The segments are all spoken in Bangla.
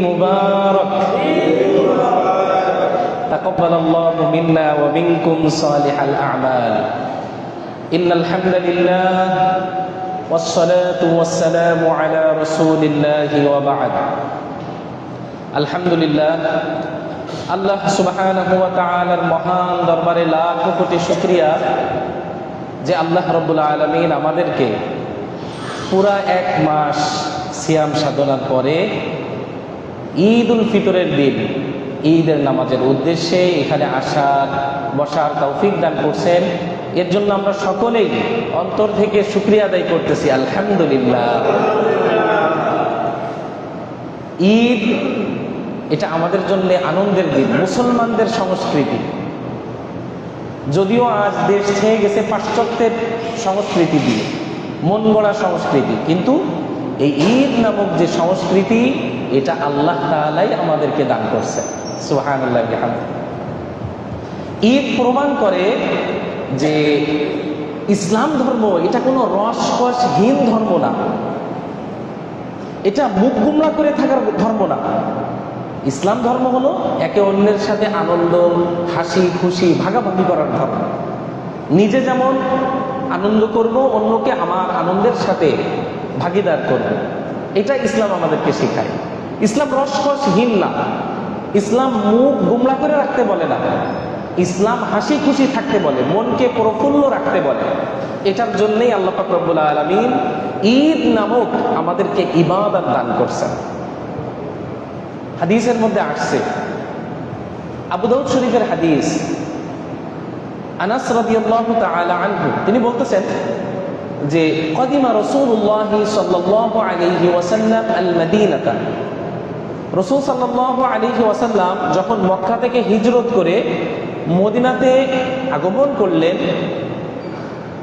মুবারক تقبل الله منا ومنكم صالح الأعمال إن الحمد لله والصلاة والسلام على رسول الله وبعد الحمد لله আল্লাহ সুবহানাহু ওয়া তাআলার মহান দরবারে লাখ কোটি শুকরিয়া যে আল্লাহ রব্বুল আলামিন আমাদেরকে পুরা এক মাস সিয়াম সাধনার পরে ঈদ উল ফিতরের দিন। ঈদের নামাজের উদ্দেশ্যে এখানে আসার, বসার তৌফিক দান করছেন। এর জন্য আমরা সকলেই অন্তর থেকে শুক্রিয়া আদায় করতেছি, আলহামদুলিল্লাহ। ঈদ, এটা আমাদের জন্য আনন্দের দিন, মুসলমানদের সংস্কৃতি। যদিও আজ দেশ ছেয়ে গেছে পাশ্চাত্যের সংস্কৃতি দিয়ে, মন গড়া সংস্কৃতি, কিন্তু এই ঈদ নামক যে সংস্কৃতি এটা আল্লাহ তালাই আমাদেরকে দান করছে। সুহান ঈদ প্রমাণ করে যে ইসলাম ধর্ম, এটা কোনো রসকসহীন ধর্ম না। এটা মুখ গুমরা করে থাকার ধর্ম না। ইসলাম ধর্ম হলো একে অন্যের সাথে আনন্দ, হাসি, খুশি, ভাগাভাগি করার ধর্ম। নিজে যেমন আনন্দ করব, অন্যকে আমার আনন্দের সাথে ভাগিদার করব। এটা ইসলাম আমাদেরকে শেখায়। ইসলাম রসকসহীন না। ইসলাম মুখ গুমরা করে রাখতে বলে না। ইসলাম হাসি খুশি থাকতে বলে, মনকে প্রফুল্ল রাখতে বলে। এটার জন্যই আল্লাহ ফাকরবুল আলমিন ঈদ নামক আমাদেরকে ইবাদত দান করছেন। হাদিসের মধ্যে আসছে। আবুদাউদ শরীফের হাদিস। আনাস তিনি বলতেছেন যে, কদিমা রাসূলুল্লাহ সাল্লাল্লাহু আলাইহি ওয়াসাল্লাম আল মদিনাতা রসুল সাল্লাল্লাহু আলাইহি ওয়াসাল্লাম যখন মক্কা থেকে হিজরত করে মদিনাতে আগমন করলেন,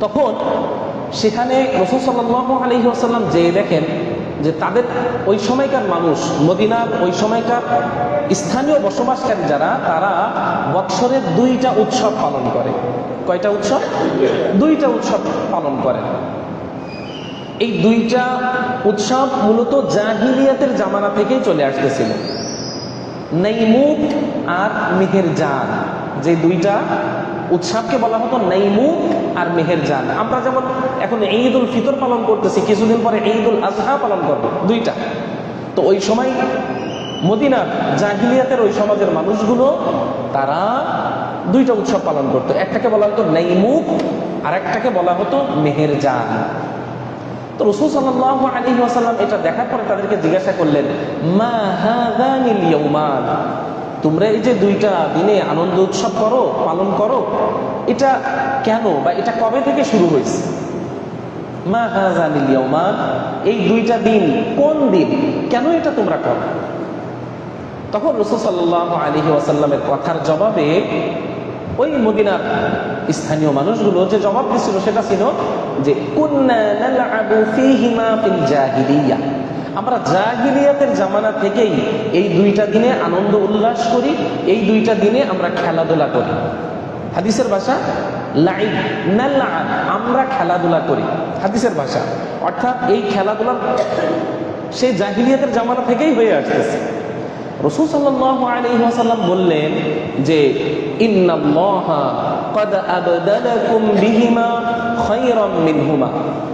তখন সেখানে রসুল সাল্লাল্লাহু আলাইহি ওয়াসাল্লাম যে দেখেন যে তাদের ওই সময়কার মানুষ, মদিনার ওই সময়কার স্থানীয় বসবাসকারী যারা, তারা বৎসরের দুইটা উৎসব পালন করে। কয়টা উৎসব? দুইটা উৎসব পালন করে এই দুইটা উৎসব মূলত জাহিলিয়াতের জামানা থেকেই চলে আসতেছিল। নেইমুক আর মেহের জান যে দুইটা উৎসবকে বলা হতো নেইমুক আর মেহের জান আমরা যেমন এখন ঈদ উল ফিতর পালন করতেছি, কিছুদিন পরে ঈদ উল আজহা পালন করব, দুইটা। তো ওই সময় মদিনার জাহিলিয়াতের ওই সমাজের মানুষগুলো, তারা দুইটা উৎসব পালন করতো। একটাকে বলা হতো নেইমুক আর একটাকে বলা হতো মেহের জান তো রসুল সাল্লাহ আলী ওয়াসাল্লাম এটা দেখার পরে তাদেরকে জিজ্ঞাসা করলেন, মা হাদানিল তোমরা এই যে দুইটা দিনে আনন্দ উৎসব করো, পালন করো, এটা কেন বা এটা কবে থেকে শুরু হয়েছে? মা হাজানিল ইয়াউমান এই দুইটা দিন কোন দিন? কেন এটা তোমরা করো? তখন রসুল সাল্লাহ আলী ওয়াসাল্লামের কথার জবাবে ওই মদিনার স্থানীয় মানুষগুলো যে জবাব দিছিল সেটা ছিল যে আমরা জাহিলিয়াতের জামানা থেকেই এই দুইটা দিনে আনন্দ উল্লাস করি, এই দুইটা দিনে আমরা খেলাধুলা করি। হাদিসের ভাষা লাইভ আমরা খেলাধুলা করি। হাদিসের ভাষা, অর্থাৎ এই খেলাধুলার সেই জাহিলিয়াতের জামানা থেকেই হয়ে আসতেছে। রসুল সাল্লাহ আলহিহাসাল্লাম বললেন যে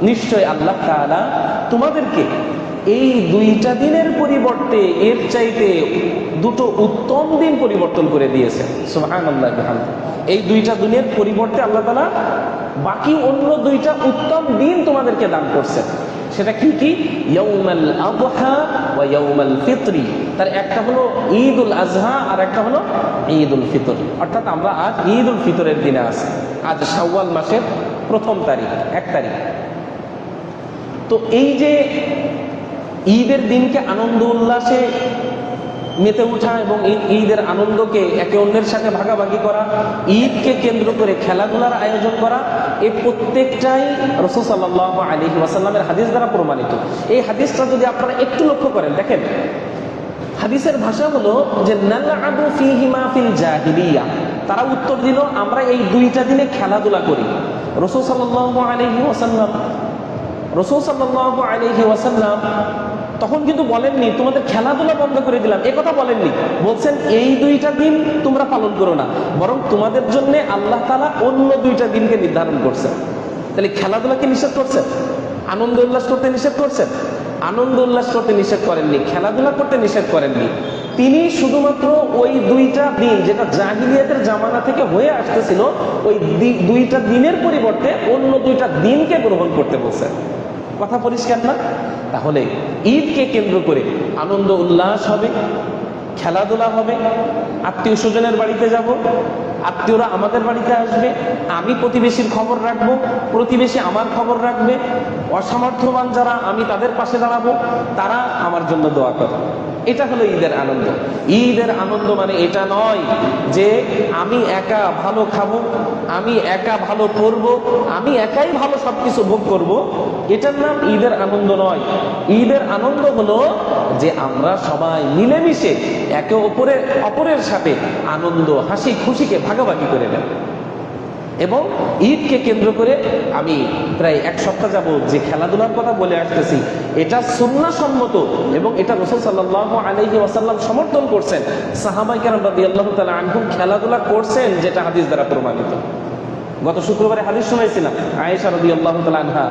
নিশ্চয় আল্লাহ তাআলা তোমাদেরকে এই দুইটা দিনের পরিবর্তে এর চাইতে দুটো উত্তম দিন পরিবর্তন করে দিয়েছেন। সুহান আল্লাহ এই দুইটা দিনের পরিবর্তে আল্লাহ তালা বাকি অন্য দুইটা উত্তম দিন তোমাদেরকে দান করছেন। সেটা কি কি? ইয়ৌমাল আবহা বা ইয়ৌমাল ফিতরি। তার একটা হলো ঈদ উল আজহা আর একটা হলো ঈদ উল ফিতর। অর্থাৎ আমরা আজ ঈদ উল ফিতরের দিনে আছি। আজ শাওয়াল মাসের প্রথম তারিখ, এক তারিখ। তো এই যে ঈদের দিনকে আনন্দ উল্লাসে মেতে ওঠা এবং ঈদের আনন্দকে একে অন্যের সাথে ভাগাভাগি করা, ঈদকে কেন্দ্র করে খেলাধুলার আয়োজন করা এই প্রত্যেকটাই রসুল সাল্লাহ আলী ওয়াসাল্লামের হাদিস দ্বারা প্রমাণিত। এই হাদিসটা যদি আপনারা একটু লক্ষ্য করেন, দেখেন, হাদিসের ভাষা হলো যে তারা উত্তর দিল, আমরা এই দুইটা দিনে খেলাধুলা করি। রসুল সাল্লাহ আলহি ওয়াসাল্লাম রসুল সাল্লাহ ওয়াসাল্লাম তখন কিন্তু বলেননি, তোমাদের খেলাধুলা বন্ধ করে দিলাম। এ কথা বলেননি। বলছেন, এই দুইটা দিন তোমরা পালন করো না। বরং তোমাদের জন্য আল্লাহ তালা অন্য দুইটা দিনকে নির্ধারণ করছেন। তাহলে খেলাধুলাকে নিষেধ করছেন? আনন্দ উল্লাস করতে নিষেধ করছেন? আনন্দ উল্লাস করতে নিষেধ করেননি, খেলাধুলা করতে নিষেধ করেননি। তিনি শুধুমাত্র ওই দুইটা দিন, যেটা জাহিলিয়াতের জামানা থেকে হয়ে আসতেছিল, ওই দুইটা দিনের পরিবর্তে অন্য দুইটা দিনকে গ্রহণ করতে বলছেন। কথা পরিষ্কার না? তাহলে ঈদকে কেন্দ্র করে আনন্দ, উল্লাস হবে, খেলাধুলা হবে, আত্মীয় স্বজনের বাড়িতে যাব, আত্মীয়রা আমাদের বাড়িতে আসবে, আমি প্রতিবেশীর খবর রাখব, প্রতিবেশী আমার খবর রাখবে, অসামর্থ্যবান যারা আমি তাদের পাশে দাঁড়াবো, তারা আমার জন্য দোয়া করে এটা হলো ঈদের আনন্দ। ঈদের আনন্দ মানে এটা নয় যে আমি একা ভালো খাব, আমি একা ভালো পরবো, আমি একাই ভালো সবকিছু ভোগ করব। এটার নাম ঈদের আনন্দ নয়। ঈদের আনন্দ হলো যে আমরা সবাই মিলেমিশে একে অপরের অপরের সাথে আনন্দ, হাসি, খুশিকে ভাগাভাগি করে নেব। এবং ঈদকে কেন্দ্র করে আমি প্রায় এক সপ্তাহ যাব যে খেলাধুলার কথা বলে আসতেছি, এটা সুন্নাসম্মত এবং এটা রসুল সাল্লাহ আলহি ওয়াসাল্লাম সমর্থন করছেন। সাহাবাই কেন আল্লাহ তালা আনহুম খেলাধুলা করছেন যেটা হাদিস দ্বারা প্রমাণিত। গত শুক্রবারে হাদিস শুনাইছিলাম, আয়েশা রদি আল্লাহ তালা আনহা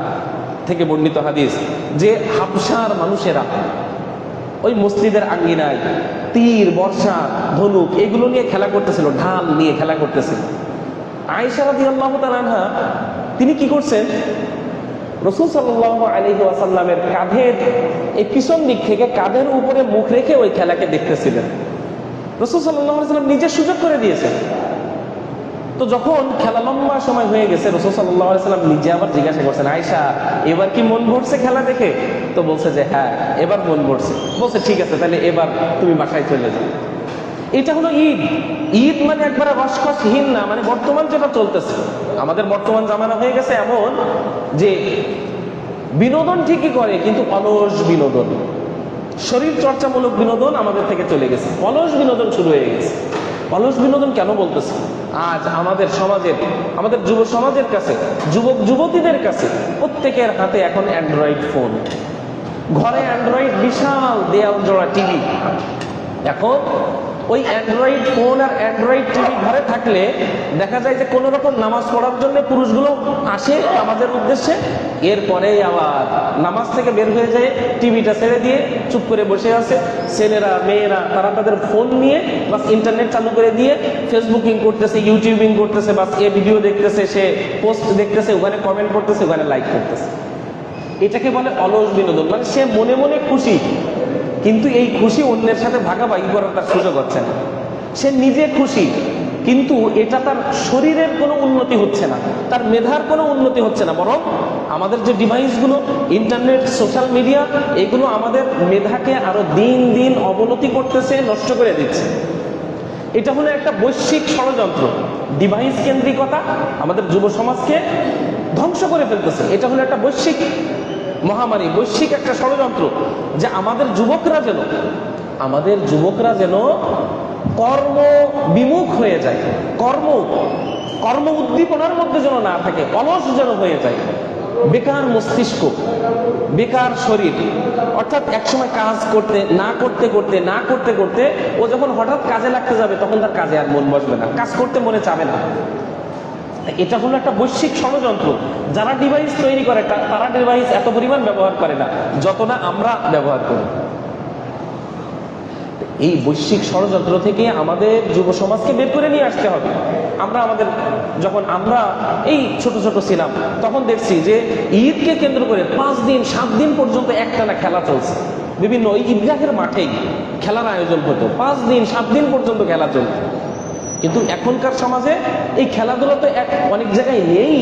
থেকে বর্ণিত হাদিস যে হাবসার মানুষেরা ওই মসজিদের আঙ্গিনায় তীর বর্ষা ধনুক এগুলো নিয়ে খেলা করতেছিল, ঢাল নিয়ে খেলা করতেছিল। আয়েশা রাদি আল্লাহ আনহা, তিনি কি করছেন? রসুল সাল্লাহ আলহি ওয়াসাল্লামের কাঁধের, এই পিছন দিক থেকে কাঁধের উপরে মুখ রেখে ওই খেলাকে দেখতেছিলেন। রসুল সাল্লাম নিজে সুযোগ করে দিয়েছেন। তো যখন খেলা লম্বা সময় হয়ে গেছে, রসুল সাল্লাম নিজে আবার জিজ্ঞাসা করছেন আয়সা এবার কি মন ভরছে খেলা দেখে? তো বলছে যে হ্যাঁ এবার মন ভরছে। বলছে, ঠিক আছে, তাহলে এবার তুমি বাসায় চলে যাও। এটা হলো ঈদ। ঈদ মানে একবারে রসকসহীন না মানে বর্তমান যেটা চলতেছে। আমাদের বর্তমান জামানা হয়ে গেছে এমন যে বিনোদন ঠিকই করে, কিন্তু অলস বিনোদন। শরীর চর্চামূলক বিনোদন আমাদের থেকে চলে গেছে। অলস বিনোদন শুরু হয়ে গেছে। অলস বিনোদন কেন বলতেছে? আজ আমাদের সমাজের, আমাদের যুব সমাজের কাছে, যুবক যুবতীদের কাছে প্রত্যেকের হাতে এখন অ্যান্ড্রয়েড ফোন। ঘরে অ্যান্ড্রয়েড বিশাল দেয়াল জোড়া টিভি। এখন ওই অ্যান্ড্রয়েড ফোন আর অ্যান্ড্রয়েড টিভি ঘরে থাকলে দেখা যায় যে কোনো রকম নামাজ পড়ার জন্য পুরুষগুলো আসে আমাদের উদ্দেশ্যে। এরপরে আবার নামাজ থেকে বের হয়ে যায় টিভিটা ছেড়ে দিয়ে চুপ করে বসে আছে। ছেলেরা, মেয়েরা, তারা তাদের ফোন নিয়ে বাস ইন্টারনেট চালু করে দিয়ে ফেসবুকিং করতেছে ইউটিউবিং করতেছে, বাস এ ভিডিও দেখতেছে, সে পোস্ট দেখতেছে, ওখানে কমেন্ট করতেছে, ওখানে লাইক করতেছে। এটাকে বলে অলস বিনোদন। মানে সে মনে মনে খুশি। কিন্তু এই খুশি অন্যের সাথে ভাগাভাগি করার তার সুযোগ হচ্ছে না। সে নিজে খুশি, কিন্তু এটা তার শরীরের কোনো উন্নতি হচ্ছে না, তার মেধার কোনো উন্নতি হচ্ছে না। বরং আমাদের যে ডিভাইসগুলো, ইন্টারনেট, সোশ্যাল মিডিয়া, এগুলো আমাদের মেধাকে আরও দিন দিন অবনতি করতেছে, নষ্ট করে দিচ্ছে। এটা হলো একটা বৈশ্বিক ষড়যন্ত্র। ডিভাইস কেন্দ্রিকতা আমাদের যুব সমাজকে ধ্বংস করে ফেলতেছে। এটা হলো একটা বৈশ্বিক মহামারী, বৈশ্বিক একটা ষড়যন্ত্র যে আমাদের যুবকরা যেন, আমাদের যুবকরা যেন কর্ম বিমুখ হয়ে যায়, কর্ম কর্ম উদ্দীপনার মধ্যে যেন না থাকে, অলস যেন হয়ে যায়। বেকার মস্তিষ্ক, বেকার শরীর, অর্থাৎ একসময় কাজ করতে, না করতে করতে, না করতে করতে ও যখন হঠাৎ কাজে লাগতে যাবে, তখন তার কাজে আর মন বসবে না, কাজ করতে মনে চাবে না। এটা হলো একটা বৈশ্বিক ষড়যন্ত্র। যারা ডিভাইস তৈরি করে তারা ডিভাইস এত পরিমাণ ব্যবহার করে না, যত না আমরা ব্যবহার করি। এই বৈশ্বিক ষড়যন্ত্র থেকে আমাদের যুব সমাজকে বের করে নিয়ে আসতে হবে। আমরা আমাদের, যখন আমরা এই ছোট ছোট ছিলাম, তখন দেখছি যে ঈদকে কেন্দ্র করে পাঁচ দিন, সাত দিন পর্যন্ত একটানা খেলা চলছে। বিভিন্ন ওই ঈদগাহের মাঠেই খেলার আয়োজন হতো। পাঁচ দিন, সাত দিন পর্যন্ত খেলা চলতো। কিন্তু এখনকার সমাজে এই খেলাধুলা তো এক অনেক জায়গায় নেই।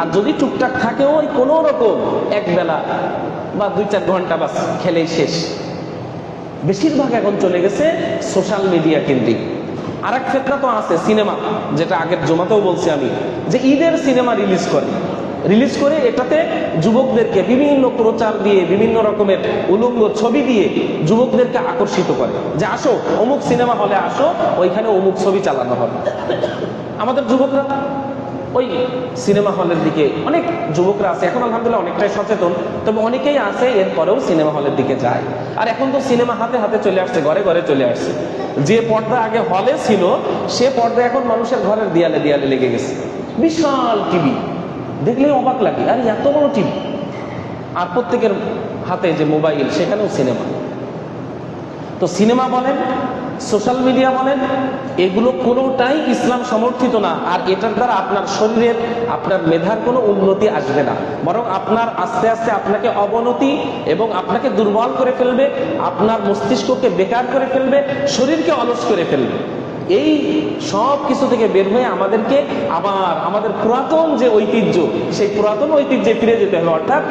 আর যদি টুকটাক থাকেও ওই কোনো রকম এক বেলা বা দুই চার ঘণ্টা বাস খেলেই শেষ। বেশিরভাগ এখন চলে গেছে সোশ্যাল মিডিয়া কেন্দ্রিক। আর এক ক্ষেত্রে তো আছে, সিনেমা, যেটা আগের জমাতেও বলছি আমি, যে ঈদের সিনেমা রিলিজ করে। রিলিজ করে এটাতে যুবকদেরকে বিভিন্ন প্রচার দিয়ে, বিভিন্ন রকমের উলঙ্গ ছবি দিয়ে যুবকদেরকে আকর্ষিত করে। যে আসো, অমুক সিনেমা হলে আসো, ওইখানে অমুক ছবি চালানো হবে। আমাদের যুবকরা ওই সিনেমা হলের দিকে, অনেক যুবকরা আছে, এখন আলহামদুলিল্লাহ অনেকটাই সচেতন, তবে অনেকেই আছে, এরপরেও সিনেমা হলের দিকে যায়। আর এখন তো সিনেমা হাতে হাতে চলে আসছে, ঘরে ঘরে চলে আসছে। যে পর্দা আগে হলে ছিল, সে পর্দা এখন মানুষের ঘরের দেয়ালে দেয়ালে লেগে গেছে। বিশাল টিভি। দেখলেই অবাক লাগে, আর এত বড় টিভি আর প্রত্যেকের হাতে যে মোবাইল, সেখানেও সিনেমা। তো সিনেমা বলেন, সোশ্যাল মিডিয়া বলেন, এগুলো কোনোটাই ইসলাম সমর্থিত না, আর এটার দ্বারা আপনার শরীরের, আপনার মেধার কোনো উন্নতি আসবে না। বরং আপনার আস্তে আস্তে আপনাকে অবনতি এবং আপনাকে দুর্বল করে ফেলবে, আপনার মস্তিষ্ককে বেকার করে ফেলবে, শরীরকে অলস করে ফেলবে। এই সব কিছু থেকে বের হয়ে আমাদেরকে আবার আমাদের পুরাতন যে ঐতিহ্য, সেই পুরাতন ঐতিহ্যে ফিরে যেতে হবে। অর্থাৎ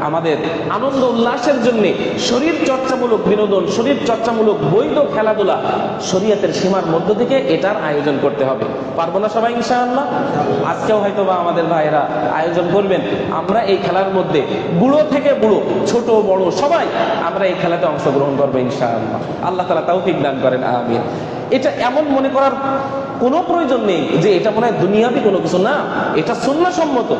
আমাদের আনন্দ উল্লাসের জন্য শরীর চর্চামূলক বিনোদন, শরীর চর্চামূলক বৈধ খেলাধুলা শরীয়তের সীমার মধ্য থেকে এটার আয়োজন করতে হবে। পারব না সবাই, ইনশাআল্লাহ? আজকেও হয়তো বা আমাদের ভাইরা আয়োজন করবেন। আমরা এই খেলার মধ্যে বুড়ো থেকে বুড়ো, ছোট, বড় সবাই আমরা এই খেলাতে অংশগ্রহণ করব, ইনশাআল্লাহ। আল্লাহ তালা তৌফিক দান করেন, আমিন। এটা এমন মনে করার কোনো প্রয়োজন নেই যে এটা মনে হয় দুনিয়াবি কোনো কিছু না, এটা সম্মত।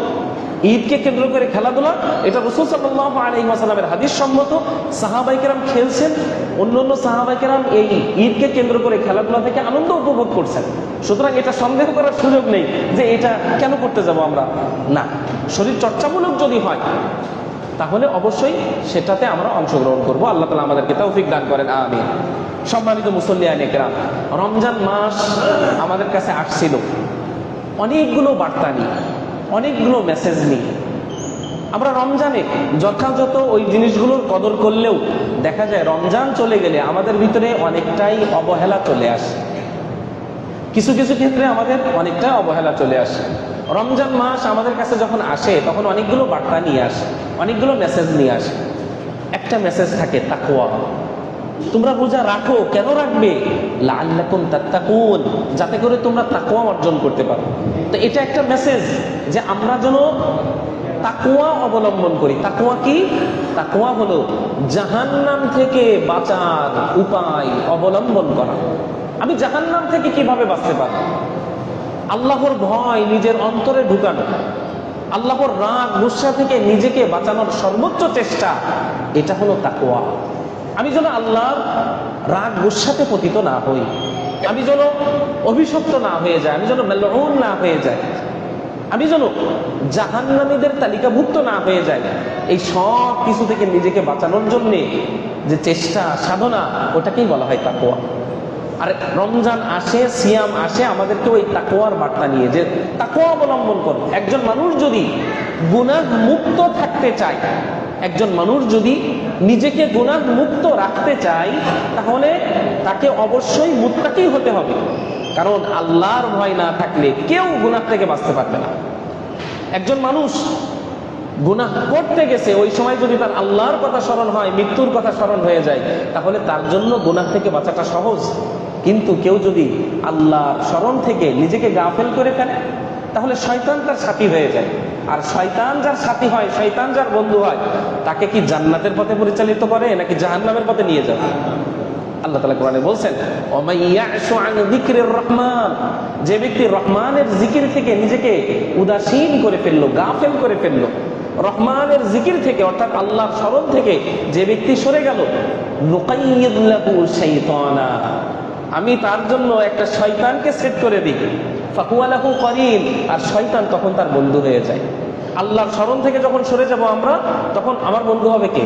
ঈদকে কেন্দ্র করে খেলাধুলা, এটা রসুল সাল্লাহ আলী ওয়াসালামের হাদিস সম্মত। সাহাবাইকেরাম খেলছেন, অন্য অন্য সাহাবাইকেরাম এই ঈদকে কেন্দ্র করে খেলাধুলা থেকে আনন্দ উপভোগ করছেন। সুতরাং এটা সন্দেহ করার সুযোগ নেই যে এটা কেন করতে যাব আমরা? না শরীর চর্চামূলক যদি হয় তাহলে অবশ্যই সেটাতে আমরা অংশগ্রহণ করব। আল্লাহ তালা আমাদেরকে তৌফিক দান করেন আমি সম্মানিত মুসল্লিয়ান একরাম রমজান মাস আমাদের কাছে আসছিল। অনেকগুলো বার্তা নিয়ে, অনেকগুলো মেসেজ নিয়ে। আমরা রমজানে যথাযথ ওই জিনিসগুলোর কদর করলেও দেখা যায় রমজান চলে গেলে আমাদের ভিতরে অনেকটাই অবহেলা চলে আসে। কিছু কিছু ক্ষেত্রে আমাদের অনেকটা অবহেলা চলে আসে। রমজান মাস আমাদের কাছে যখন আসে, তখন অনেকগুলো বার্তা নিয়ে আসে, অনেকগুলো মেসেজ নিয়ে আসে। একটা মেসেজ থাকে তাকুয়া তোমরা রোজা রাখো, কেন রাখবে? লাল্লাকুন তাত্তাকুন, যাতে করে তোমরা তাকুয়া অর্জন করতে পারো। তো এটা একটা মেসেজ যে আমরা যেন তাকুয়া অবলম্বন করি। তাকুয়া কি? তাকুয়া হলো জাহান্নাম থেকে বাঁচার উপায় অবলম্বন করা। আমি জাহান্নাম থেকে কীভাবে বাঁচতে পারব? আল্লাহর ভয় নিজের অন্তরে ঢুকানো, আল্লাহর রাগ, গুসা থেকে নিজেকে বাঁচানোর সর্বোচ্চ চেষ্টা, এটা হলো তাকুয়া আমি যেন আল্লাহর রাগ, গুসাতে পতিত না হই, আমি যেন অভিশপ্ত না হয়ে যায় আমি যেন মেলউন না হয়ে যায় আমি যেন জাহান্নামীদের তালিকাভুক্ত না হয়ে যায় এই সব কিছু থেকে নিজেকে বাঁচানোর জন্যে যে চেষ্টা, সাধনা, ওটাকেই বলা হয় তাকুয়া আর, রমজান আসে, সিয়াম আসে, আমাদেরকে ওই তাকোয়ার বার্তা নিয়ে যে তাকোয়া অবলম্বন করো। একজন মানুষ যদি গুনাহ মুক্ত থাকতে চায়, একজন মানুষ যদি নিজেকে গুনাহ মুক্ত রাখতে চায়, তাহলে তাকে অবশ্যই মুক্তাকেই হতে হবে। কারণ আল্লাহর ভয় না থাকলে কেউ গুনাহ থেকে বাঁচতে পারবে না। একজন মানুষ গুনাহ করতে গেছে, ওই সময় যদি তার আল্লাহর কথা স্মরণ হয়, মৃত্যুর কথা স্মরণ হয়ে যায়, তাহলে তার জন্য গুনাহ থেকে বাঁচাটা সহজ। কিন্তু কেউ যদি আল্লাহর স্মরণ থেকে নিজেকে গাফেল করে ফেলে, তাহলে শয়তান তার সাথী হয়ে যায়। আর শয়তান যার সাথী হয়, শয়তান যার বন্ধু হয়, তাকে কি জান্নাতের পথে পরিচালিত করে, নাকি জাহান্নামের পথে নিয়ে যাবে? আল্লাহ তালা কোরআনে বলছেন "ওমাইয়াশু আন যিকরির রহমান যে ব্যক্তি রহমানের জিকির থেকে নিজেকে উদাসীন করে ফেলল, গাফেল করে ফেলল, রহমানের জিকির থেকে, অর্থাৎ আল্লাহর স্মরণ থেকে যে ব্যক্তি সরে গেল, নুকাইয়িদ লাহু শাইতানা। আমি তার জন্য একটা শয়তানকে সেট করে দিই। ফাকুয়ালাহু করিন আর শয়তান তখন তার বন্ধু হয়ে যায়। আল্লাহর স্মরণ থেকে যখন সরে যাব আমরা, তখন আমার বন্ধু হবে কে?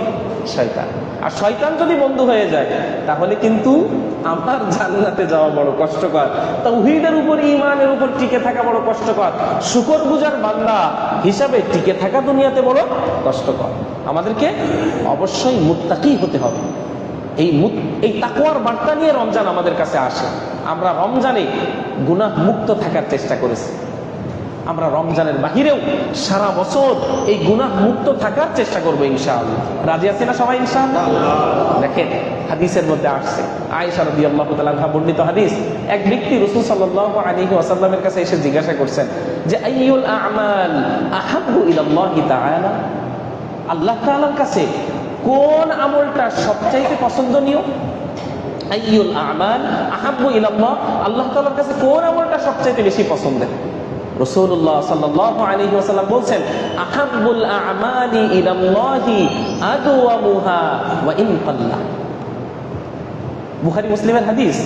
শয়তান। আর শয়তান যদি বন্ধু হয়ে যায়, তাহলে কিন্তু আমার জান্নাতে যাওয়া বড় কষ্টকর। তৌহিদের উপর ইমানের উপর টিকে থাকা বড় কষ্টকর। শুকর গুজার বান্দা হিসাবে টিকে থাকা দুনিয়াতে বড় কষ্টকর। আমাদেরকে অবশ্যই মুত্তাকি হতে হবে। এই এই তাকুয়ার বার্তা নিয়ে রমজান আমাদের কাছে আসে। আমরা রমজানে গুনাহ মুক্ত থাকার চেষ্টা করেছি। আমরা রমজানের বাহিরেও সারা বছর এই গুনাহ মুক্ত থাকার চেষ্টা করব ইনশাআল্লাহ। রাজি আছি না সবাই ইনশাআল্লাহ? দেখেন, হাদিসের মধ্যে আসছে। আয়েশা রাদিয়াল্লাহু তাআলা আনহা বর্ণিত হাদিস, এক ব্যক্তি রাসূল সাল্লাল্লাহু আলাইহি ওয়াসাল্লামের কাছে এসে জিজ্ঞাসা করছেন যে, আইয়ুল আ'মাল আহাব্বু ইলাল্লাহি তাআলা? আল্লাহ তাআলার কাছে কোন আমলটা সবচাইতে পছন্দনীয়? আইয়ুল আমাল আহাব্বু ইলাল্লাহ। আল্লাহ তাআলার কাছে কোন আমলটা সবচাইতে বেশি পছন্দের? রসুল্লাহ সাল্লাল্লাহু আলাইহি ওয়াসাল্লাম বলছেন, আহাব্বুল আমালি ইলাল্লাহি আদওয়ামুহা ওয়া ইন কাল্লা। বুখারী মুসলিমের হাদিস।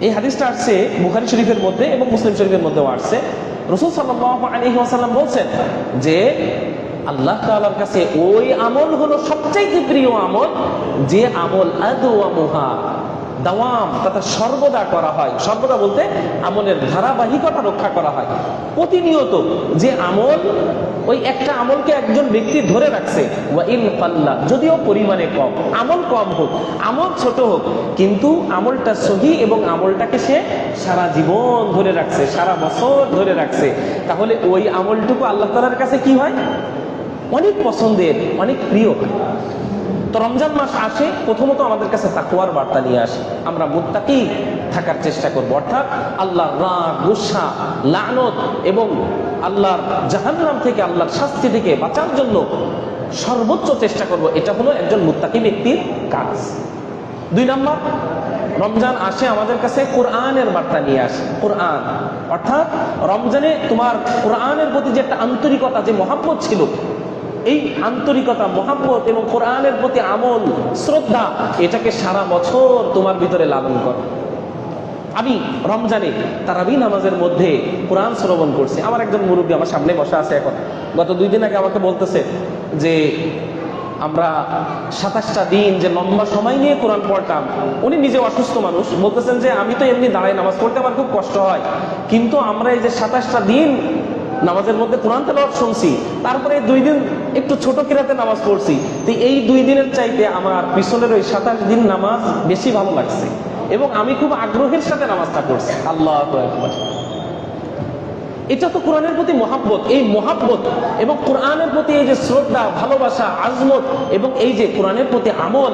এই হাদিসটা আসছে বুখারী শরীফের মধ্যে এবং মুসলিম শরীফের মধ্যেও আসছে। রসুল সাল্লাল্লাহু আলাইহি ওয়াসাল্লাম বলছেন যে আল্লাহ তাআলার কাছে ওই আমল হলো সবচাইতে প্রিয় আমল, যে আমল আদওয়ামুহা, দাওয়াম, তথা সর্বদা করা হয়। সর্বদা বলতে আমলের ধারাবাহিকতা রক্ষা করা হয়। প্রতিনিয়ত যে আমল, ওই একটা আমলকে একজন ব্যক্তি ধরে রাখছে যদিও পরিমাণে কম। আমল কম হোক, আমল ছোট হোক, কিন্তু আমলটা সহি এবং আমলটাকে সে সারা জীবন ধরে রাখছে, সারা বছর ধরে রাখছে। তাহলে ওই আমলটুকু আল্লাহ তালার কাছে কি হয়? অনেক পছন্দের, অনেক প্রিয় তো রমজান মাস আসে, প্রথমত আমাদের কাছে তাকুয়ার বার্তা নিয়ে আসে। আমরা মুত্তাকি থাকার চেষ্টা করব। অর্থাৎ আল্লাহর রাগ, গুসা, লানত এবং আল্লাহর জাহান্নাম থেকে আল্লাহর শাস্তি থেকে বাঁচার জন্য সর্বোচ্চ চেষ্টা করব। এটা হলো একজন মুত্তাকি ব্যক্তির কাজ। দুই নম্বর, রমজান আসে আমাদের কাছে কোরআনের বার্তা নিয়ে আসে। কোরআন, অর্থাৎ রমজানে তোমার কোরআনের প্রতি যে একটা আন্তরিকতা, যে মহাব্বত ছিল এই আন্তরিকতা, মহাব্বত এবং কোরআনের প্রতি আমল, শ্রদ্ধা, এটাকে সারা বছর তোমার ভিতরে লালন করো। আমি রমজানে তারাবি নামাজের মধ্যে কোরআন শ্রবণ করছি। আমার একজন মুরব্বী আমার সামনে বসা আছে এখন। গত দুই দিন আগে আমাকে বলতেছে যে, আমরা সাতাশটা দিন যে লম্বা সময় নিয়ে কোরআন পড়তাম, উনি নিজে অসুস্থ মানুষ। বলতেছেন যে, আমি তো এমনি দাঁড়ায় নামাজ পড়তে আমার খুব কষ্ট হয়। কিন্তু আমরা এই যে সাতাশটা দিন নামাজের মধ্যে কোরআন তেলাওয়াত শুনছি, তারপরে দুই দিন একটু ছোট কিরাতে নামাজ পড়ছি, তো এই দুই দিনের চাইতে আমার পিছনের ওই সাতাশ দিন নামাজ বেশি ভালো লাগছে। এবং আমি খুব আগ্রহের সাথে নামাজটা পড়ছি। আল্লাহ আকবার। এটা তো কোরআনের প্রতি মহাব্বত। এই মহাব্বত এবং কোরআনের প্রতি এই যে শ্রদ্ধা, ভালোবাসা, আজমত এবং এই যে কোরআনের প্রতি আমল,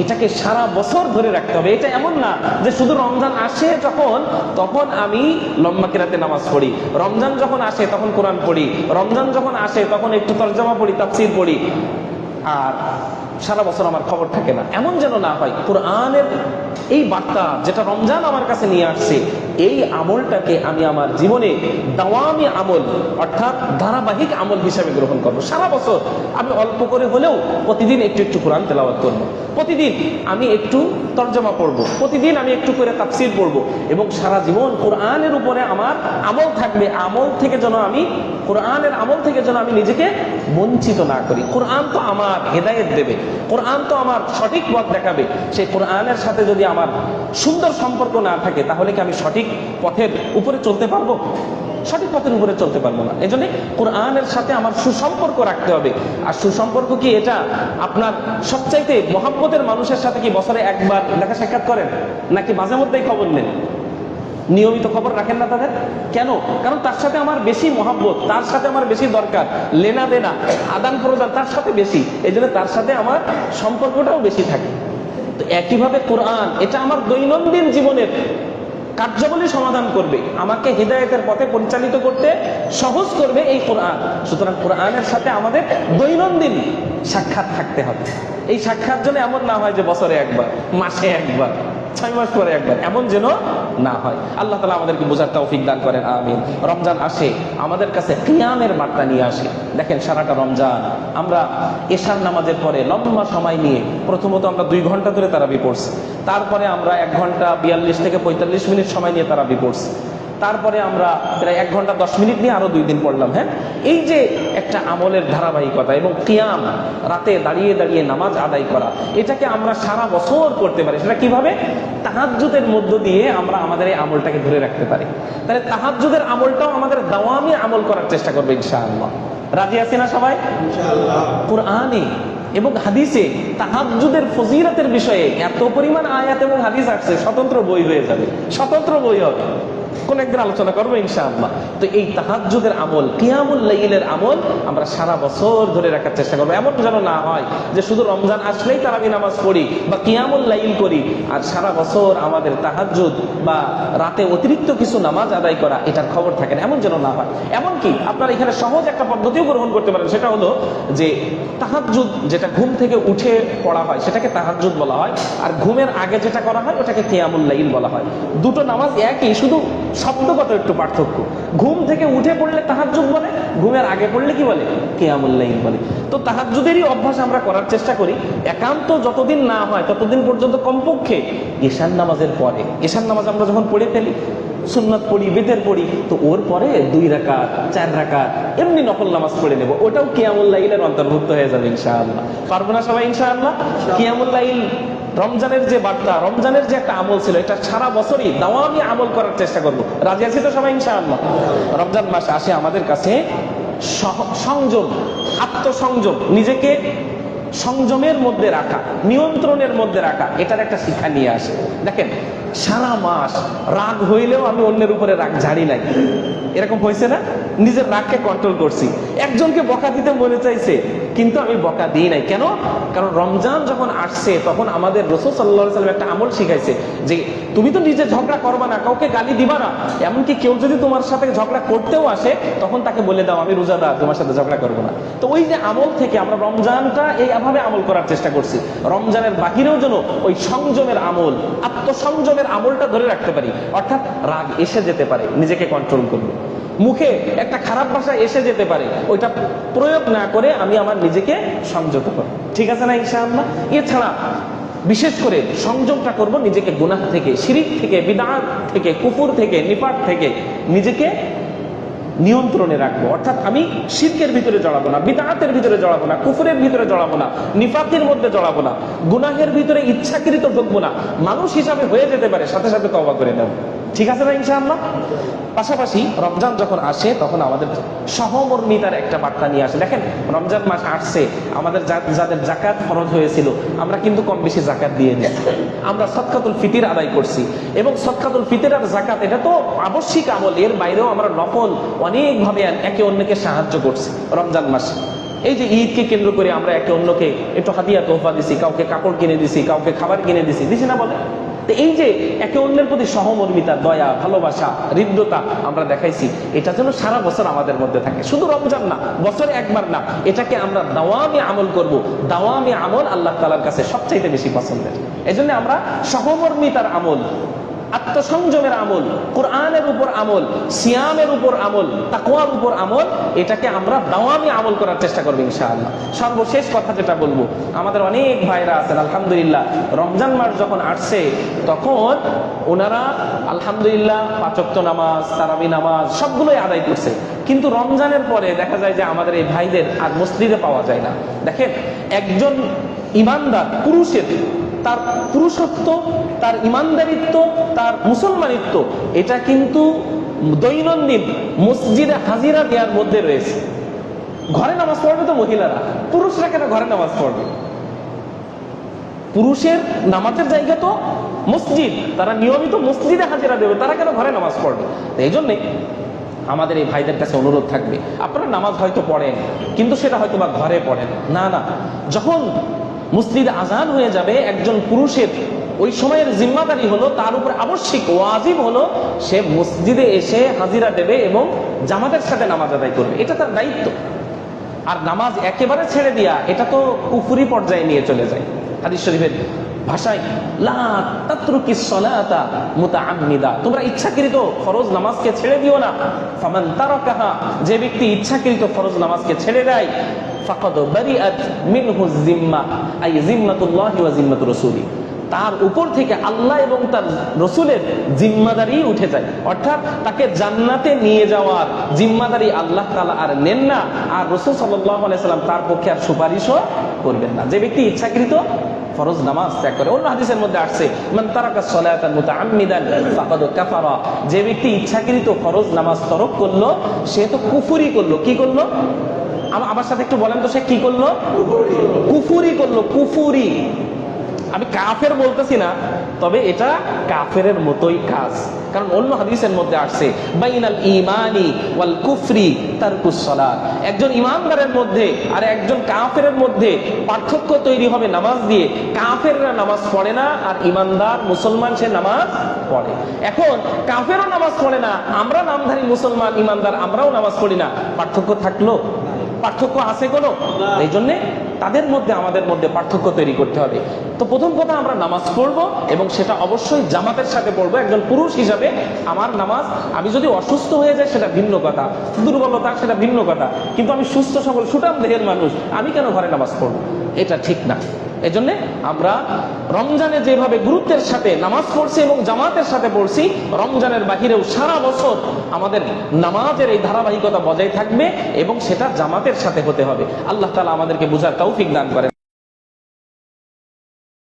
এটাকে সারা বছর ধরে রাখতে হবে। এটা এমন না যে শুধু রমজান আসে যখন, তখন আমি লম্বা কেরাতে নামাজ পড়ি। রমজান যখন আসে, তখন কোরআন পড়ি। রমজান যখন আসে, তখন একটু তর্জমা পড়ি, তাফসির পড়ি। আর সারা বছর আমার খবর থাকে না। এমন যেন না হয়, কোরআনের এই বার্তা যেটা রমজান আমার কাছে নিয়ে আসছে, এই আমলটাকে আমি আমার জীবনে দাওয়ামি আমল, অর্থাৎ ধারাবাহিক আমল হিসাবে গ্রহণ করব। সারা বছর আমি অল্প করে হলেও প্রতিদিন একটু একটু কোরআন তেলাওয়াত করব। প্রতিদিন আমি একটু তর্জমা পড়ব। প্রতিদিন আমি একটু করে তাফসির পড়ব। এবং সারা জীবন কোরআনের উপরে আমার আমল থাকবে। আমল থেকে যেন আমি কোরআনের আমল থেকে যেন আমি নিজেকে বঞ্চিত না করি। কোরআন তো আমার হেদায়েত দেবে। কোরআন তো আমার সঠিক পথ দেখাবে। সেই কোরআনের সাথে যদি আমার সুন্দর সম্পর্ক না থাকে, তাহলে কি আমি সঠিক পথের উপরে চলতে পারব? সঠিক পথের উপরে চলতে পারব না। এই জন্যে কোরআনের সাথে আমার সুসম্পর্ক রাখতে হবে। আর সুসম্পর্ক কি এটা? আপনার সবচাইতে মহাব্বতের মানুষের সাথে কি বছরে একবার দেখা সাক্ষাৎ করেন? নাকি মাঝে মধ্যেই খবর নেন? নিয়মিত খবর রাখেন না তাদের? কেন? কারণ তার সাথে আমার বেশি মহাব্বত, তার সাথে আমার বেশি দরকার, লেনা দেনা, আদান প্রদান তার সাথে বেশি। এই জন্য তার সাথে আমার সম্পর্কটাও বেশি থাকে। তো একইভাবে কোরআন, এটা আমার দৈনন্দিন জীবনের কার্যাবলী সমাধান করবে, আমাকে হৃদায়তের পথে পরিচালিত করতে সহজ করবে এই কোরআন। সুতরাং কোরআনের সাথে আমাদের দৈনন্দিন সাক্ষাৎ থাকতে হবে। এই সাক্ষাৎ যেন এমন না হয় যে বছরে একবার, মাসে একবার, ছয় মাস পরে একবার, এমন যেন না হয়। আল্লাহ তালা আমাদেরকে বোঝার তৌফিক দান করেন, আমিন। রমজান আসে, আমাদের কাছে কিয়ামের বার্তা নিয়ে আসে। দেখেন সারাটা রমজান, আমরা এশার নামাজের পরে লম্বা সময় নিয়ে, প্রথমত আমরা দুই ঘণ্টা ধরে তারাবি পড়ছি। তারপরে আমরা এক ঘণ্টা বিয়াল্লিশ থেকে পঁয়তাল্লিশ মিনিট সময় নিয়ে তারাবি পড়ছি। তারপরে আমরা প্রায় এক ঘণ্টা দশ মিনিট নিয়ে আরও দুই দিন পড়লাম হ্যাঁ? এই যে একটা আমলের ধারাবাহিকতা এবং কিয়াম রাতে দাঁড়িয়ে দাঁড়িয়ে নামাজ আদায় করা এটাকে আমরা সারা বছর করতে পারি। সেটা কীভাবে? তাহাজ্জুদের মধ্য দিয়ে আমরা আমাদের এই আমলটাকে ধরে রাখতে পারি। তাহলে তাহাজ্জুদের আমলটাও আমাদের দাওয়ামি আমল করার চেষ্টা করবে ইনশাআল্লাহ। রাজি আছি না সবাই? কোরআনে এবং হাদিসে তাহাজ্জুদের ফজিরতের বিষয়ে এত পরিমাণ আয়াত এবং হাদিস আসছে স্বতন্ত্র বই হয়ে যাবে স্বতন্ত্র বই হবে। কোন একদিন আলোচনা করব ইনশাআল্লাহ। তো এই তাহাজ্জুদের আমল, কিয়ামুল লাইলের আমল আমরা সারা বছর ধরে রাখার চেষ্টা করব। এমন যেন না হয় যে শুধু রমজান আসলেই তারাবি নামাজ পড়ি বা কিয়ামুল লাইল করি, আর সারা বছর আমাদের তাহাজ্জুদ বা রাতে অতিরিক্ত কিছু নামাজ আদায় করা, এটার খবর থাকে না। এমন যেন না হয়। এমনকি আপনারা এখানে সহজ একটা পদ্ধতিও গ্রহণ করতে পারেন, সেটা হলো যে তাহাজ্জুদ যেটা ঘুম থেকে উঠে পড়া হয়, সেটাকে তাহাজ্জুদ বলা হয়, আর ঘুমের আগে যেটা করা হয়, ওটাকে কিয়ামুল লাইল বলা হয়। দুটো নামাজ একই, শুধু শব্দগত একটু পার্থক্য। ঘুম থেকে উঠে পড়লে তাহাজ্জুদ বলে, ঘুমের আগে পড়লে কি বলে? কেয়ামুল্লাইল বলে। তো তাহাজ্জুদেরই অভ্যাস আমরা করার চেষ্টা করি। একান্ত যতদিন না হয়, ততদিন পর্যন্ত কমপক্ষে ঈশান নামাজের পরে ঈশান নামাজ আমরা যখন পড়ে ফেলি, সুন্নত পড়ি, বেদের পড়ি, তো ওর পরে দুই রাকাত, চার রাকাত, এমনি নকল নামাজ পড়ে নেব। ওটাও কিয়ামুল্লাইলের অন্তর্ভুক্ত হয়ে যাবে ইনশাআল্লাহ। পারব না সবাই ইনশাআল্লাহ? কিয়ামুল্লাইল রমজানের যে বার্তা, রমজানের যে একটা আমল ছিল, এটা সারা বছরই দাওয়ামি আমল করার চেষ্টা করব। রাজি আছি তো সবাই, ইনশাআল্লাহ? রমজান মাসে আসে আমাদের কাছে সংযম, আত্মসংযম, নিজেকে সংযমের মধ্যে রাখা, নিয়ন্ত্রণের মধ্যে রাখা, এটার একটা শিক্ষা নিয়ে আসে। দেখেন সারা মাস রাগ হইলেও আমি অন্যের উপরে রাগ ঝাড়ি নাই। এরকম হয়েছে না? নিজের রাগকে কন্ট্রোল করছি। একজনকে বকা দিতে মনে চাইছে, কিন্তু আমি বকা দিই নাই। কেন? কারণ রমজান যখন আসছে, তখন আমাদের রসুল সাল্লাহ সাল্লাম একটা আমল শিখাইছে যে, তুমি তো নিজে ঝগড়া করবা না, কাউকে গালি দিবা না। এমনকি কেউ যদি তোমার সাথে ঝগড়া করতেও আসে, তখন তাকে বলে দাও, আমি রোজাদার, তোমার সাথে ঝগড়া করব না। তো ওই যে আমল থেকে আমরা রমজানটা এইভাবে আমল করার চেষ্টা করছি। রমজানের বাহিরেও যেন ওই সংযমের আমল, আত্মসংযমের আমলটা ধরে রাখতে পারি। অর্থাৎ রাগ এসে যেতে পারে, নিজেকে কন্ট্রোল করব মুখে একটা খারাপ ভাষা এসে যেতে পারে, ওইটা প্রয়োগ না করে আমি আমার নিজেকে সংযত করব। ঠিক আছে না ইনশাআল্লাহ? এছাড়া বিশেষ করে সংযোগটা করব নিজেকে গুনাহ থেকে, শিরিক থেকে, বিদাত থেকে কুকুর থেকে নিপাট থেকে, নিজেকে নিয়ন্ত্রণে রাখব। অর্থাৎ আমি শিল্পের ভিতরে জড়াবো না, বিদাতের ভিতরে জড়াবো না, কুফুরের ভিতরে জড়াবো না নিফাতের মধ্যে জড়াবো না, গুনাহের ভিতরে ইচ্ছাকৃত ঢুকবো না। মানুষ হিসাবে হয়ে যেতে পারে, সাথে সাথে তবা করে নেব। ঠিক আছে না ইনশাআল্লাহ? পাশাপাশি রমজান যখন আসে, তখন আমাদের সহমর্মিতার একটা বার্তা নিয়ে আসে। দেখেন, রমজান মাস আসছে, আমাদের যাদের জাকাত ফরজ হয়েছিল, আমরা কিন্তু কম বেশি জাকাত দিয়ে দিই। আমরা সৎকাতুল ফিতির আদায় করছি। এবং সৎকাতুল ফিতির আর জাকাত, এটা তো আবশ্যিক আমল এর বাইরেও আমরা নকল অনেকভাবে একে অন্যকে সাহায্য করছি রমজান মাসে। এই যে ঈদকে কেন্দ্র করে আমরা একে অন্যকে একটু হাতিয়া তোহফা দিছি, কাউকে কাপড় কিনে দিছি, কাউকে খাবার কিনে দিছি দিছি না বলে? তো এই যে একে অন্যের প্রতি সহমর্মিতা, দয়া, ভালোবাসা, হৃদ্যতা আমরা দেখাইছি, এটা যেন সারা বছর আমাদের মধ্যে থাকে। শুধু রমজান না, বছরে একবার না, এটাকে আমরা দাওয়ামি আমল করব। দাওয়ামি আমল আল্লাহ তালার কাছে সবচাইতে বেশি পছন্দের। এই আমরা সহমর্মিতার আমল আত্মসংযমের আমল, কোরআনের উপর আমল, সিয়ামের উপর আমল, তাকওয়ার উপর আমল, এটাকে আমরা দাওয়ামি আমল করার চেষ্টা করব ইনশাআল্লাহ। সর্বশেষ কথা যেটা বলব, আমাদের অনেক ভাইরা আছেন, আলহামদুলিল্লাহ। রমজান মাস যখন আসছে, তখন ওনারা আলহামদুলিল্লাহ পাচক্ত নামাজ, তারাবি নামাজ, সবগুলোই আদায় করছে। কিন্তু রমজানের পরে দেখা যায় যে আমাদের এই ভাইদের আর মসজিদে পাওয়া যায় না। দেখেন, একজন ইমানদার, পুরুষের তার পুরুষত্ব, তার ইমানদারিত্ব, তার মুসলমানিত্ব, এটা কিন্তু দৈনন্দিন মসজিদে হাজিরা দেওয়ার মধ্যে রয়েছে। ঘরে নামাজ পড়বে তো মহিলারা। পুরুষরা কেন ঘরে নামাজ পড়বে? পুরুষের নামাজের জায়গা তো মসজিদ। তারা নিয়মিত মসজিদে হাজিরা দেবে, তারা কেন ঘরে নামাজ পড়বে? এই জন্যে আমাদের এই ভাইদের কাছে অনুরোধ থাকবে, আপনারা নামাজ হয়তো পড়েন, কিন্তু সেটা হয়তো বা ঘরে পড়েন। না না, যখন মসজিদে আজান হয়ে যাবে, একজন পুরুষের ওই সময়ের জিম্মাদারি হলো, তার উপর আবশ্যিক ওয়াজিব হলো, সে মসজিদে এসে হাজিরা দেবে এবং জামাতের সাথে নামাজ আদায় করবে। এটা তার দায়িত্ব। আর নামাজ একেবারে ছেড়ে দিয়া এটা তো কুফুরি পর্যায়ে নিয়ে চলে যায়। হাদিস শরীফের ভাষায় ছেড়ে দিও না। যে ব্যক্তি ইচ্ছাকৃত ফরজ নামাজকে ছেড়ে দেয় ফাকাদ বারিআত মিনহু জিম্মা আই জিম্মাতুল্লাহি ওয়া জিম্মাতু রাসূলি। তার উপর থেকে আল্লাহ এবং তার রসুলের জিম্মাদারি উঠে যায়। অর্থাৎ তাকে জান্নাতে নিয়ে যাওয়ার জিম্মাদারি আল্লাহ তালা আর নেন না, আর রসুল সাল্লাম তার পক্ষে আর সুপারিশও করবেন না। যে ব্যক্তি ইচ্ছাকৃত ফরজ নামাজ ত্যাগ করে, অন্য হাদিসের মধ্যে আসছে, মান তারাকা সালাতান মুতাআম্মিদান ফাকাদ কাফারা। যে ব্যক্তি ইচ্ছাকৃত ফরজ নামাজ তরক করল, সে তো কুফুরি করল। কি করল? আমার সাথে একটু বলেন তো সে কি করল? কুফুরি করল, কুফুরি। আমি কাফের বলতেছি না, তবে এটা কাফের মতোই কাজ। কারণ অন্য হাদিসের মধ্যে আসছে, বাইনাল ইমানি ওয়াল কুফরি তার সালাত। একজন ইমানদারের মধ্যে আর একজন কাফের মধ্যে পার্থক্য তৈরি হবে নামাজ দিয়ে। কাফেররা নামাজ পড়ে না আর ইমানদার মুসলমান সে নামাজ পড়ে। এখন কাফেরও নামাজ পড়ে না আমরা নামধারী মুসলমান, ইমানদার আমরাও নামাজ পড়ি না। পার্থক্য থাকল পার্থক্য আছে কোনো? এই জন্যে তাদের মধ্যে আমাদের মধ্যে পার্থক্য তৈরি করতে হবে। তো প্রথম কথা আমরা নামাজ পড়ব এবং সেটা অবশ্যই জামাতের সাথে পড়ব। একজন পুরুষ হিসাবে আমার নামাজ আমি যদি অসুস্থ হয়ে যাই সেটা ভিন্ন কথা। দুর্বলতা সেটা ভিন্ন কথা। কিন্তু আমি সুস্থ সবল সুটাম দেহের মানুষ আমি কেন ঘরে নামাজ পড়ব? এটা ঠিক না। এজন্য আমরা রমজানে যেভাবে গুরুত্বের সাথে নামাজ পড়ছি এবং জামাতের সাথে পড়ছি, রমজানের বাহিরেও সারা বছর আমাদের নামাজের এই ধারাবাহিকতা বজায় থাকবে এবং সেটা জামাতের সাথে হতে হবে। আল্লাহ তালা আমাদেরকে বোঝার তৌফিক দান করেন।